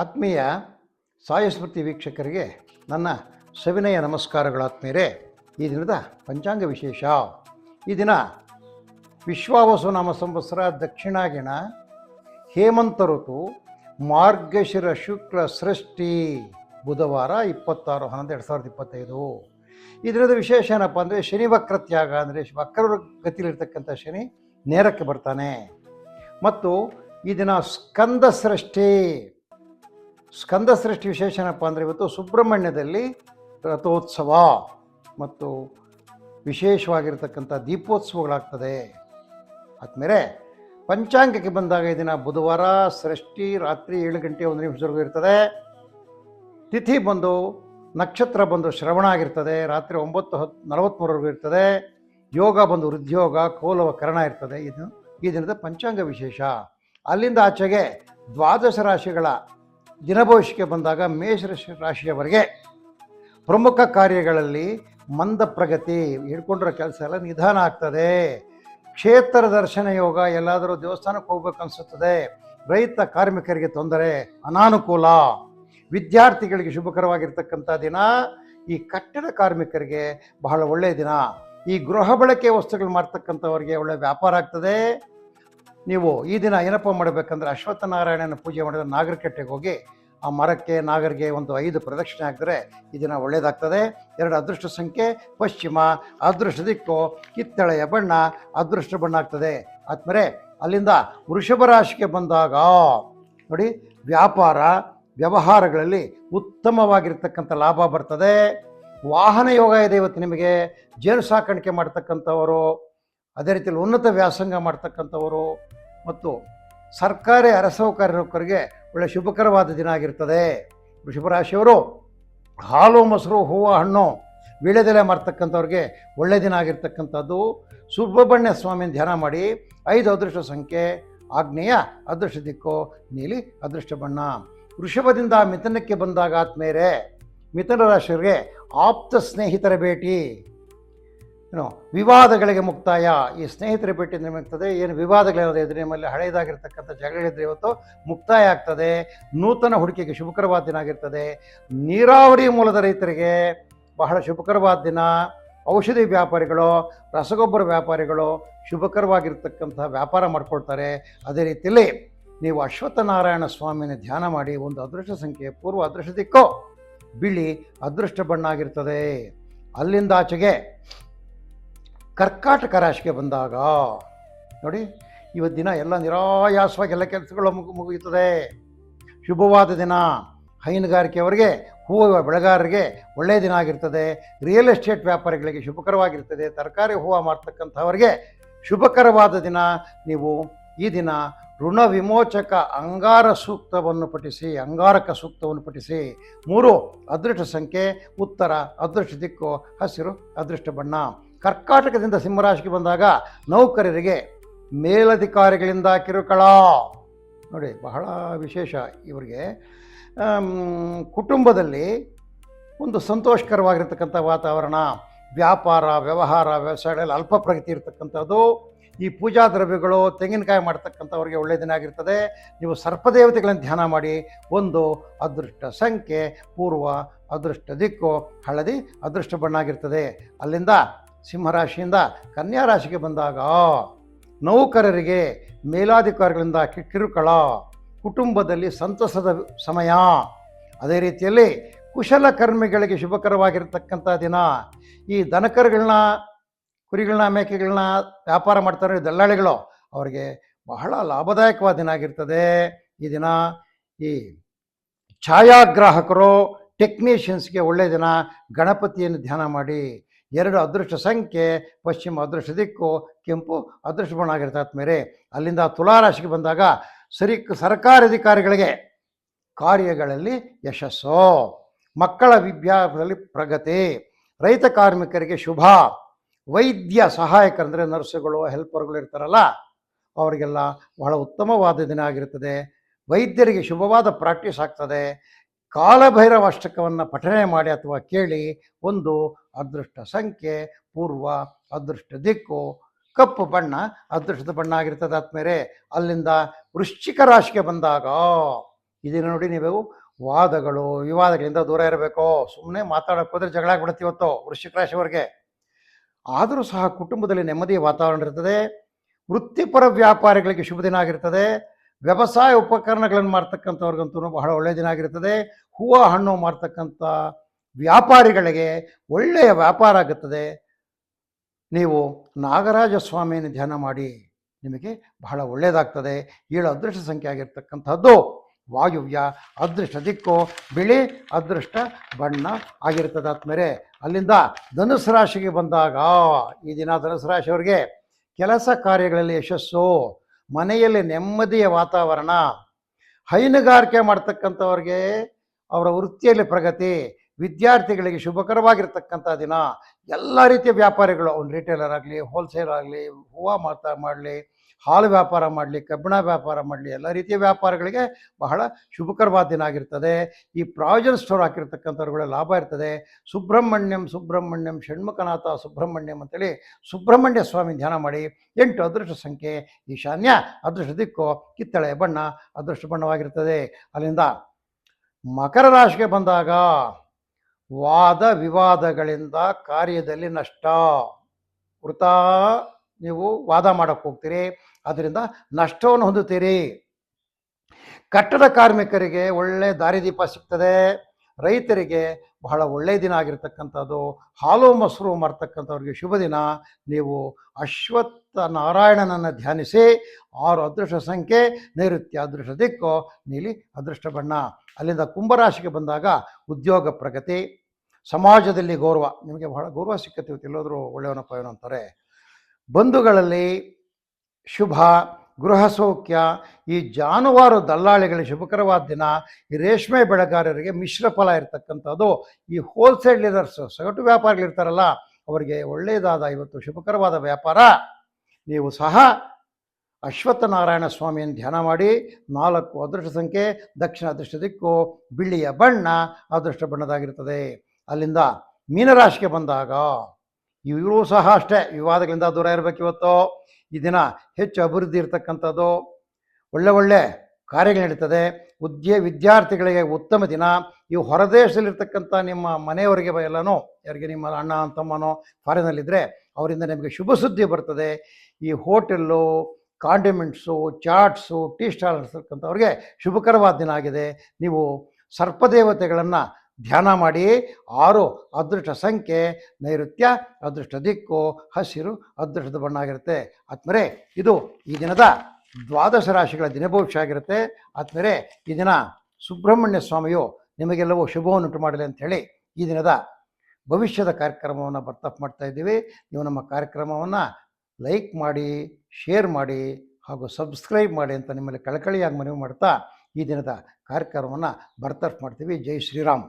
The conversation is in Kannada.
ಆತ್ಮೀಯ ಸಾಯಸ್ಮೃತಿ ವೀಕ್ಷಕರಿಗೆ ನನ್ನ ಸವಿನಯ ನಮಸ್ಕಾರಗಳು ಆತ್ಮೀಯರೇ. ಈ ದಿನದ ಪಂಚಾಂಗ ವಿಶೇಷ. ಈ ದಿನ ವಿಶ್ವಾವಸು ನಾಮ ಸಂವತ್ಸರ ದಕ್ಷಿಣಾಗಿಣ ಹೇಮಂತ ಋತು, ಮಾರ್ಗಶಿರ ಶುಕ್ಲ ಸೃಷ್ಟಿ, ಬುಧವಾರ ಇಪ್ಪತ್ತಾರು, ಹನ್ನೊಂದು, ಎರಡು ಸಾವಿರದ ಇಪ್ಪತ್ತೈದು. ಈ ದಿನದ ವಿಶೇಷ ಏನಪ್ಪ ಅಂದರೆ ಶನಿ ವಕ್ರತ್ಯಾಗ ಅಂದರೆ ವಕ್ರ ಗತಿಲಿರ್ತಕ್ಕಂಥ ಶನಿ ನೇರಕ್ಕೆ ಬರ್ತಾನೆ. ಮತ್ತು ಈ ದಿನ ಸ್ಕಂದ ಸೃಷ್ಟಿ. ಸ್ಕಂದ ಸೃಷ್ಟಿ ವಿಶೇಷ ಏನಪ್ಪ ಅಂದರೆ ಇವತ್ತು ಸುಬ್ರಹ್ಮಣ್ಯದಲ್ಲಿ ರಥೋತ್ಸವ ಮತ್ತು ವಿಶೇಷವಾಗಿರ್ತಕ್ಕಂಥ ದೀಪೋತ್ಸವಗಳಾಗ್ತದೆ. ಆದಮೇಲೆ ಪಂಚಾಂಗಕ್ಕೆ ಬಂದಾಗ ಈ ದಿನ ಬುಧವಾರ ಸೃಷ್ಟಿ ರಾತ್ರಿ ಏಳು ಗಂಟೆ ಒಂದು ನಿಮಿಷವರೆಗೂ ಇರ್ತದೆ. ತಿಥಿ ಬಂದು ನಕ್ಷತ್ರ ಬಂದು ಶ್ರವಣ ಆಗಿರ್ತದೆ. ರಾತ್ರಿ ಒಂಬತ್ತು ಹತ್ತು ನಲವತ್ತ್ಮೂರವರೆಗೂ ಇರ್ತದೆ. ಯೋಗ ಬಂದು ಹೃದ್ಯೋಗ, ಕೋಲವ ಕರಣ ಇರ್ತದೆ. ಇದು ಈ ದಿನದ ಪಂಚಾಂಗ ವಿಶೇಷ. ಅಲ್ಲಿಂದ ಆಚೆಗೆ ದ್ವಾದಶ ರಾಶಿಗಳ ದಿನಭವಿಷ್ಯಕ್ಕೆ ಬಂದಾಗ ಮೇಷ ರಾಶಿಯವರಿಗೆ ಪ್ರಮುಖ ಕಾರ್ಯಗಳಲ್ಲಿ ಮಂದ ಪ್ರಗತಿ ಹಿಡ್ಕೊಂಡಿರೋ ಕೆಲಸ ಎಲ್ಲ ನಿಧಾನ ಆಗ್ತದೆ. ಕ್ಷೇತ್ರ ದರ್ಶನ ಯೋಗ, ಎಲ್ಲಾದರೂ ದೇವಸ್ಥಾನಕ್ಕೆ ಹೋಗ್ಬೇಕು ಅನಿಸುತ್ತದೆ. ರೈತ ಕಾರ್ಮಿಕರಿಗೆ ತೊಂದರೆ, ಅನಾನುಕೂಲ. ವಿದ್ಯಾರ್ಥಿಗಳಿಗೆ ಶುಭಕರವಾಗಿರ್ತಕ್ಕಂಥ ದಿನ, ಈ ಕಟ್ಟಡ ಕಾರ್ಮಿಕರಿಗೆ ಬಹಳ ಒಳ್ಳೆಯ ದಿನ. ಈ ಗೃಹ ಬಳಕೆ ವಸ್ತುಗಳು ಮಾಡ್ತಕ್ಕಂಥವ್ರಿಗೆ ಒಳ್ಳೆ ವ್ಯಾಪಾರ ಆಗ್ತದೆ. ನೀವು ಈ ದಿನ ಏನಪ್ಪ ಮಾಡಬೇಕಂದ್ರೆ ಅಶ್ವತ್ಥನಾರಾಯಣನ ಪೂಜೆ ಮಾಡಿದ ನಾಗರಕಟ್ಟೆಗೆ ಹೋಗಿ ಆ ಮರಕ್ಕೆ, ನಾಗರಿಗೆ ಒಂದು ಐದು ಪ್ರದಕ್ಷಿಣೆ ಹಾಕಿದ್ರೆ ಈ ದಿನ ಒಳ್ಳೆಯದಾಗ್ತದೆ ಎರಡು ಅದೃಷ್ಟ ಸಂಖ್ಯೆ, ಪಶ್ಚಿಮ, ಅದೃಷ್ಟ ದಿಕ್ಕು, ಕಿತ್ತಳೆಯ ಬಣ್ಣ, ಅದೃಷ್ಟ ಬಣ್ಣ ಆಗ್ತದೆ. ಆದ್ಮೇಲೆ ಅಲ್ಲಿಂದ ವೃಷಭ ರಾಶಿಗೆ ಬಂದಾಗ ನೋಡಿ, ವ್ಯಾಪಾರ, ವ್ಯವಹಾರಗಳಲ್ಲಿ ಉತ್ತಮವಾಗಿರ್ತಕ್ಕಂಥ ಲಾಭ ಬರ್ತದೆ. ವಾಹನ ಯೋಗ ಇದೆ ಇವತ್ತು ನಿಮಗೆ. ಜೇನು ಸಾಕಾಣಿಕೆ ಮಾಡ್ತಕ್ಕಂಥವರು, ಅದೇ ರೀತಿಯಲ್ಲಿ ಉನ್ನತ ವ್ಯಾಸಂಗ ಮಾಡ್ತಕ್ಕಂಥವರು ಮತ್ತು ಸರ್ಕಾರಿ ಅರಸೌಕರ್ಯಕರಿಗೆ ನೌಕರಿಗೆ ಒಳ್ಳೆ ಶುಭಕರವಾದ ದಿನ ಆಗಿರ್ತದೆ. ವೃಷಭರಾಶಿಯವರು ಹಾಲು, ಮೊಸರು, ಹೂವು, ಹಣ್ಣು ವೀಳ್ಯದೆಲೆ ಮಾಡ್ತಕ್ಕಂಥವ್ರಿಗೆ ಒಳ್ಳೆ ದಿನ ಆಗಿರ್ತಕ್ಕಂಥದ್ದು. ಸುಬ್ರಹ್ಮಣ್ಯ ಸ್ವಾಮಿನ ಧ್ಯಾನ ಮಾಡಿ, ಐದು ಅದೃಷ್ಟ ಸಂಖ್ಯೆ, ಆಗ್ನೇಯ ಅದೃಷ್ಟ ದಿಕ್ಕು, ನೀಲಿ ಅದೃಷ್ಟ ಬಣ್ಣ. ವೃಷಭದಿಂದ ಮಿಥನಕ್ಕೆ ಬಂದಾಗ ಆದ್ಮೇಲೆ ಮಿಥುನ ರಾಶಿಯವರಿಗೆ ಆಪ್ತ ಸ್ನೇಹಿತರ ಭೇಟಿ. ಏನು ವಿವಾದಗಳಿಗೆ ಮುಕ್ತಾಯ. ಈ ಸ್ನೇಹಿತರ ಭೇಟಿ ಆಗ್ತದೆ ಏನು ವಿವಾದಗಳಿರೋದು ಇದ್ರೆ ನಿಮ್ಮಲ್ಲಿ ಹಳೆಯದಾಗಿರ್ತಕ್ಕಂಥ ಜಗಳಿದ್ರೆ ಇವತ್ತು ಮುಕ್ತಾಯ ಆಗ್ತದೆ. ನೂತನ ಹುಡುಕಿಗೆ ಶುಭಕರವಾದ ದಿನ ಆಗಿರ್ತದೆ. ನೀರಾವರಿ ಮೂಲದ ರೈತರಿಗೆ ಬಹಳ ಶುಭಕರವಾದ ದಿನ. ಔಷಧಿ ವ್ಯಾಪಾರಿಗಳು, ರಸಗೊಬ್ಬರ ವ್ಯಾಪಾರಿಗಳು ಶುಭಕರವಾಗಿರ್ತಕ್ಕಂಥ ವ್ಯಾಪಾರ ಮಾಡ್ಕೊಳ್ತಾರೆ. ಅದೇ ರೀತಿಯಲ್ಲಿ ನೀವು ಅಶ್ವತ್ಥನಾರಾಯಣ ಸ್ವಾಮಿನ ಧ್ಯಾನ ಮಾಡಿ ಒಂದು ಅದೃಷ್ಟ ಸಂಖ್ಯೆ, ಪೂರ್ವ ಅದೃಷ್ಟ ದಿಕ್ಕು. ಬಿಳಿ ಅದೃಷ್ಟ ಬಣ್ಣ ಆಗಿರ್ತದೆ. ಅಲ್ಲಿಂದ ಆಚೆಗೆ ಕರ್ಕಾಟಕ ರಾಶಿಗೆ ಬಂದಾಗ, ನೋಡಿ ಇವತ್ತು ದಿನ ಎಲ್ಲ ನಿರಾಯಾಸವಾಗಿ ಎಲ್ಲ ಕೆಲಸಗಳು ಮುಗು, ಮುಗಿಯುತ್ತದೆ. ಶುಭವಾದ ದಿನ. ಹೈನುಗಾರಿಕೆಯವರಿಗೆ, ಹೂವು ಬೆಳೆಗಾರರಿಗೆ ಒಳ್ಳೆಯ ದಿನ ಆಗಿರ್ತದೆ. ರಿಯಲ್ ಎಸ್ಟೇಟ್ ವ್ಯಾಪಾರಿಗಳಿಗೆ ಶುಭಕರವಾಗಿರ್ತದೆ. ತರಕಾರಿ ಹೂವು ಮಾಡ್ತಕ್ಕಂಥವರಿಗೆ ಶುಭಕರವಾದ ದಿನ. ನೀವು ಈ ದಿನ ಋಣ ವಿಮೋಚಕ ಅಂಗಾರ ಸೂಕ್ತವನ್ನು ಪಠಿಸಿ, ಅಂಗಾರಕ ಸೂಕ್ತವನ್ನು ಪಠಿಸಿ. ಮೂರು, ಅದೃಷ್ಟ ಸಂಖ್ಯೆ. ಉತ್ತರ, ಅದೃಷ್ಟ ದಿಕ್ಕು. ಹಸಿರು, ಅದೃಷ್ಟ ಬಣ್ಣ. ಕರ್ಕಾಟಕದಿಂದ ಸಿಂಹರಾಶಿಗೆ ಬಂದಾಗ ನೌಕರರಿಗೆ ಮೇಲಧಿಕಾರಿಗಳಿಂದ ಕಿರುಕಳ. ನೋಡಿ, ಬಹಳ ವಿಶೇಷ ಇವರಿಗೆ. ಕುಟುಂಬದಲ್ಲಿ ಒಂದು ಸಂತೋಷಕರವಾಗಿರ್ತಕ್ಕಂಥ ವಾತಾವರಣ. ವ್ಯಾಪಾರ, ವ್ಯವಹಾರ, ವ್ಯವಸಾಯಗಳಲ್ಲಿ ಅಲ್ಪ ಪ್ರಗತಿ ಇರತಕ್ಕಂಥದ್ದು. ಈ ಪೂಜಾ ದ್ರವ್ಯಗಳು ತೆಂಗಿನಕಾಯಿ ಮಾಡ್ತಕ್ಕಂಥವ್ರಿಗೆ ಒಳ್ಳೆಯ ದಿನ ಆಗಿರ್ತದೆ. ನೀವು ಸರ್ಪದೇವತೆಗಳನ್ನು ಧ್ಯಾನ ಮಾಡಿ. ಒಂದು ಅದೃಷ್ಟ ಸಂಖ್ಯೆ, ಪೂರ್ವ ಅದೃಷ್ಟ ದಿಕ್ಕು, ಹಳದಿ ಅದೃಷ್ಟ ಬಣ್ಣ ಆಗಿರ್ತದೆ. ಅಲ್ಲಿಂದ ಸಿಂಹರಾಶಿಯಿಂದ ಕನ್ಯಾ ರಾಶಿಗೆ ಬಂದಾಗ ನೌಕರರಿಗೆ, ಮೇಲಾಧಿಕಾರಿಗಳಿಂದ ಕಿರುಕಳ, ಕುಟುಂಬದಲ್ಲಿ ಸಂತಸದ ಸಮಯ. ಅದೇ ರೀತಿಯಲ್ಲಿ ಕುಶಲಕರ್ಮಿಗಳಿಗೆ ಶುಭಕರವಾಗಿರ್ತಕ್ಕಂಥ ದಿನ. ಈ ದನಕರುಗಳನ್ನ ಕುರಿಗಳನ್ನ, ಮೇಕೆಗಳನ್ನ ವ್ಯಾಪಾರ ಮಾಡ್ತಾರೆ ದಲ್ಲಾಳಿಗಳು, ಅವರಿಗೆ ಬಹಳ ಲಾಭದಾಯಕವಾದ ದಿನ ಆಗಿರ್ತದೆ. ಈ ದಿನ ಈ ಛಾಯಾಗ್ರಾಹಕರು, ಟೆಕ್ನಿಷಿಯನ್ಸ್ಗೆ ಒಳ್ಳೆಯ ದಿನ, ಗಣಪತಿಯನ್ನು ಧ್ಯಾನ ಮಾಡಿ, ಎರಡು ಅದೃಷ್ಟ ಸಂಖ್ಯೆ, ಪಶ್ಚಿಮ ಅದೃಷ್ಟ ದಿಕ್ಕು, ಕೆಂಪು ಅದೃಷ್ಟ ಬಣ್ಣ ಆಗಿರ್ತದೆ ಮೇಲೆ ಅಲ್ಲಿಂದ ತುಲಾರಾಶಿಗೆ ಬಂದಾಗ ಸರಿ, ಸರ್ಕಾರಿ ಅಧಿಕಾರಿಗಳಿಗೆ ಕಾರ್ಯಗಳಲ್ಲಿ ಯಶಸ್ಸು. ಮಕ್ಕಳ ವಿದ್ಯಾಭ್ಯಾಸದಲ್ಲಿ ಪ್ರಗತಿ. ರೈತ ಕಾರ್ಮಿಕರಿಗೆ ಶುಭ. ವೈದ್ಯ ಸಹಾಯಕರಂದರೆ ನರ್ಸುಗಳು, ಹೆಲ್ಪರ್ಗಳು ಇರ್ತಾರಲ್ಲ, ಅವರಿಗೆಲ್ಲ ಬಹಳ ಉತ್ತಮವಾದ ದಿನ ಆಗಿರುತ್ತದೆ ವೈದ್ಯರಿಗೆ ಶುಭವಾದ ಪ್ರಾಕ್ಟೀಸ್ ಆಗ್ತದೆ. ಕಾಲಭೈರವ ಅಷ್ಟಕವನ್ನು ಪಠನೆ ಮಾಡಿ ಅಥವಾ ಕೇಳಿ ಒಂದು ಅದೃಷ್ಟ ಸಂಖ್ಯೆ, ಪೂರ್ವ ಅದೃಷ್ಟ ದಿಕ್ಕು, ಕಪ್ಪು ಬಣ್ಣ, ಅದೃಷ್ಟದ ಬಣ್ಣ ಆಗಿರ್ತದೆ ಆದ್ಮೇಲೆ ಅಲ್ಲಿಂದ ವೃಶ್ಚಿಕ ರಾಶಿಗೆ ಬಂದಾಗ, ಇದನ್ನ ನೋಡಿ ನೀವು ವಾದಗಳು, ವಿವಾದಗಳಿಂದ ದೂರ ಇರಬೇಕು. ಸುಮ್ಮನೆ ಮಾತಾಡಕ್ಕೆ ಹೋದ್ರೆ ಆಗ್ಬಿಡುತ್ತೆ ಇವತ್ತು ವೃಶ್ಚಿಕ ರಾಶಿಯವರಿಗೆ. ಆದರೂ ಸಹ ಕುಟುಂಬದಲ್ಲಿ ನೆಮ್ಮದಿಯ ವಾತಾವರಣ ಇರ್ತದೆ, ವೃತ್ತಿಪರ ವ್ಯಾಪಾರಿಗಳಿಗೆ ಶುಭ ದಿನ ಆಗಿರ್ತದೆ, ವ್ಯವಸಾಯ ಉಪಕರಣಗಳನ್ನು ಮಾರ್ತಕ್ಕಂಥವ್ರಿಗಂತೂ ಬಹಳ ಒಳ್ಳೆಯ ದಿನ ಆಗಿರ್ತದೆ, ಹೂವು, ಹಣ್ಣು ಮಾರ್ತಕ್ಕಂಥ ವ್ಯಾಪಾರಿಗಳಿಗೆ ಒಳ್ಳೆಯ ವ್ಯಾಪಾರ ಆಗುತ್ತದೆ. ನೀವು ನಾಗರಾಜ ಸ್ವಾಮಿಯನ್ನು ಧ್ಯಾನ ಮಾಡಿ, ನಿಮಗೆ ಬಹಳ ಒಳ್ಳೆಯದಾಗ್ತದೆ. ಏಳು ಅದೃಷ್ಟ ಸಂಖ್ಯೆ ಆಗಿರ್ತಕ್ಕಂಥದ್ದು. ವಾಯುವ್ಯ ಅದೃಷ್ಟ ದಿಕ್ಕು ಬಿಳಿ ಅದೃಷ್ಟ ಬಣ್ಣ ಆಗಿರ್ತದೆ ಆತ್ಮೇರೆ ಅಲ್ಲಿಂದ ಧನುಸು ರಾಶಿಗೆ ಬಂದಾಗ ಈ ದಿನ ಧನುಸು ರಾಶಿಯವರಿಗೆ ಕೆಲಸ ಕಾರ್ಯಗಳಲ್ಲಿ ಯಶಸ್ಸು, ಮನೆಯಲ್ಲಿ ನೆಮ್ಮದಿಯ ವಾತಾವರಣ, ಹೈನುಗಾರಿಕೆ ಮಾಡ್ತಕ್ಕಂಥವ್ರಿಗೆ ಅವರ ವೃತ್ತಿಯಲ್ಲಿ ಪ್ರಗತಿ, ವಿದ್ಯಾರ್ಥಿಗಳಿಗೆ ಶುಭಕರವಾಗಿರ್ತಕ್ಕಂಥ ದಿನ. ಎಲ್ಲ ರೀತಿಯ ವ್ಯಾಪಾರಿಗಳು ಅವ್ನು ರಿಟೇಲರ್ ಆಗಲಿ ಹೋಲ್ಸೇಲ್ ಆಗಲಿ, ಹೂವು ಮಾತಾ ಮಾಡಲಿ ಹಾಲು ವ್ಯಾಪಾರ ಮಾಡಲಿ, ಕಬ್ಬಿಣ ವ್ಯಾಪಾರ ಮಾಡಲಿ, ಎಲ್ಲ ರೀತಿಯ ವ್ಯಾಪಾರಗಳಿಗೆ ಬಹಳ ಶುಭಕರವಾದ ದಿನ ಆಗಿರ್ತದೆ. ಈ ಪ್ರಾವಿಜನ್ ಸ್ಟೋರ್ ಹಾಕಿರ್ತಕ್ಕಂಥವ್ರುಗಳ ಲಾಭ ಇರ್ತದೆ. ಸುಬ್ರಹ್ಮಣ್ಯಂ ಸುಬ್ರಹ್ಮಣ್ಯಂ, ಷಣ್ಮುಖನಾಥ, ಸುಬ್ರಹ್ಮಣ್ಯಂ ಅಂತೇಳಿ ಸುಬ್ರಹ್ಮಣ್ಯ ಸ್ವಾಮಿ ಧ್ಯಾನ ಮಾಡಿ, ಎಂಟು ಅದೃಷ್ಟ ಸಂಖ್ಯೆ, ಈಶಾನ್ಯ ಅದೃಷ್ಟ ದಿಕ್ಕು, ಕಿತ್ತಳೆ ಬಣ್ಣ ಅದೃಷ್ಟ ಬಣ್ಣವಾಗಿರ್ತದೆ. ಅಲ್ಲಿಂದ ಮಕರ ರಾಶಿಗೆ ಬಂದಾಗ ವಾದ ವಿವಾದಗಳಿಂದ ಕಾರ್ಯದಲ್ಲಿ ನಷ್ಟ. ವೃತಾ ನೀವು ವಾದ ಮಾಡಕ್ಕೆ ಹೋಗ್ತೀರಿ. ಅದರಿಂದ ನಷ್ಟವನ್ನು ಹೊಂದುತ್ತೀರಿ. ಕಟ್ಟಡ ಕಾರ್ಮಿಕರಿಗೆ ಒಳ್ಳೆ ದಾರಿದೀಪ ಸಿಗ್ತದೆ. ರೈತರಿಗೆ ಬಹಳ ಒಳ್ಳೆಯ ದಿನ ಆಗಿರ್ತಕ್ಕಂಥದ್ದು. ಹಾಲು ಮೊಸರು ಮಾರ್ತಕ್ಕಂಥವ್ರಿಗೆ ಶುಭ ದಿನ. ನೀವು ಅಶ್ವತ್ಥ ನಾರಾಯಣನನ್ನು ಧ್ಯಾನಿಸಿ, ಆರು ಅದೃಷ್ಟ ಸಂಖ್ಯೆ, ನೈಋತ್ಯ ಅದೃಷ್ಟ ದಿಕ್ಕು, ನೀಲಿ ಅದೃಷ್ಟ ಬಣ್ಣ. ಅಲ್ಲಿಂದ ಕುಂಭರಾಶಿಗೆ ಬಂದಾಗ ಉದ್ಯೋಗ ಪ್ರಗತಿ. ಸಮಾಜದಲ್ಲಿ ಗೌರವ. ನಿಮಗೆ ಬಹಳ ಗೌರವ ಸಿಕ್ಕತ್ತೆ ಎಲ್ಲೋದ್ರು ಒಳ್ಳೆಯವನಪ್ಪ ಏನಂತಾರೆ ಅಂತಾರೆ. ಬಂಧುಗಳಲ್ಲಿ ಶುಭ, ಗೃಹ ಸೌಖ್ಯ, ಈ ಜಾನುವಾರು ದಲ್ಲಾಳಿಗಳ ಶುಭಕರವಾದ ದಿನ, ಈ ರೇಷ್ಮೆ ಬೆಳೆಗಾರರಿಗೆ ಮಿಶ್ರ ಫಲ ಇರತಕ್ಕಂಥದ್ದು. ಈ ಹೋಲ್ಸೇಲ್ ಲೀಡರ್ಸ್ ಸಗಟು ವ್ಯಾಪಾರಿಗಳಿರ್ತಾರಲ್ಲ ಅವರಿಗೆ ಒಳ್ಳೆಯದಾದ ಇವತ್ತು ಶುಭಕರವಾದ ವ್ಯಾಪಾರ. ನೀವು ಸಹ ಅಶ್ವತ್ಥನಾರಾಯಣ ಸ್ವಾಮಿಯನ್ನು ಧ್ಯಾನ ಮಾಡಿ, ನಾಲ್ಕು ಅದೃಷ್ಟ ಸಂಖ್ಯೆ, ದಕ್ಷಿಣ ಅದೃಷ್ಟ ದಿಕ್ಕು, ಬಿಳಿಯ ಬಣ್ಣ, ಅದೃಷ್ಟ ಬಣ್ಣದಾಗಿರ್ತದೆ. ಅಲ್ಲಿಂದ ಮೀನರಾಶಿಗೆ ಬಂದಾಗ ಇವರು ಸಹ ಅಷ್ಟೇ. ವಿವಾದಗಳಿಂದ ದೂರ ಇರಬೇಕು ಇವತ್ತು. ಈ ದಿನ ಹೆಚ್ಚು ಅಭಿವೃದ್ಧಿ ಇರತಕ್ಕಂಥದ್ದು. ಒಳ್ಳೆ ಒಳ್ಳೆ ಕಾರ್ಯಗಳು ನಡೀತದೆ. ಉದ್ಯ, ವಿದ್ಯಾರ್ಥಿಗಳಿಗೆ ಉತ್ತಮ ದಿನ. ಇವು ಹೊರದೇಶದಲ್ಲಿರ್ತಕ್ಕಂಥ ನಿಮ್ಮ ಮನೆಯವರಿಗೆ ಎಲ್ಲನೂ, ಯಾರಿಗೆ ನಿಮ್ಮ ಅಣ್ಣ, ತಮ್ಮನೋ ಫಾರಿನಲ್ಲಿದ್ದರೆ ಅವರಿಂದ ನಿಮಗೆ ಶುಭ ಸುದ್ದಿ ಬರ್ತದೆ. ಈ hotel, condiments, chats, tea stall ಇರ್ತಕ್ಕಂಥವ್ರಿಗೆ ಶುಭಕರವಾದ ದಿನ ಆಗಿದೆ. ನೀವು ಸರ್ಪದೇವತೆಗಳನ್ನು ಧ್ಯಾನ ಮಾಡಿ, ಆರು ಅದೃಷ್ಟ ಸಂಖ್ಯೆ, ನೈಋತ್ಯ ಅದೃಷ್ಟ ದಿಕ್ಕು, ಹಸಿರು ಅದೃಷ್ಟದ ಬಣ್ಣ ಆಗಿರುತ್ತೆ ಆದ್ಮೇಲೆ ಇದು ಈ ದಿನದ ದ್ವಾದಶ ರಾಶಿಗಳ ದಿನಭವಿಷ್ಯ ಆಗಿರುತ್ತೆ ಆದ್ಮೇಲೆ ಈ ದಿನ ಸುಬ್ರಹ್ಮಣ್ಯ ಸ್ವಾಮಿಯು ನಿಮಗೆಲ್ಲವೂ ಶುಭವನ್ನುಂಟು ಮಾಡಲಿ ಅಂತ ಹೇಳಿ ಈ ದಿನದ ಭವಿಷ್ಯದ ಕಾರ್ಯಕ್ರಮವನ್ನು ಬರ್ತಪ್ ಮಾಡ್ತಾ ಇದ್ದೀವಿ. ನೀವು ನಮ್ಮ ಕಾರ್ಯಕ್ರಮವನ್ನು ಲೈಕ್ ಮಾಡಿ, ಶೇರ್ ಮಾಡಿ ಹಾಗೂ ಸಬ್ಸ್ಕ್ರೈಬ್ ಮಾಡಿ ಅಂತ ನಿಮ್ಮಲ್ಲಿ ಕಳಕಳಿಯಾಗಿ ಮನವಿ ಮಾಡ್ತಾ ಈ ದಿನದ ಕಾರ್ಯಕ್ರಮವನ್ನು ಬರ್ತರ್ಫ್ ಮಾಡ್ತೀವಿ. ಜೈ ಶ್ರೀರಾಮ್.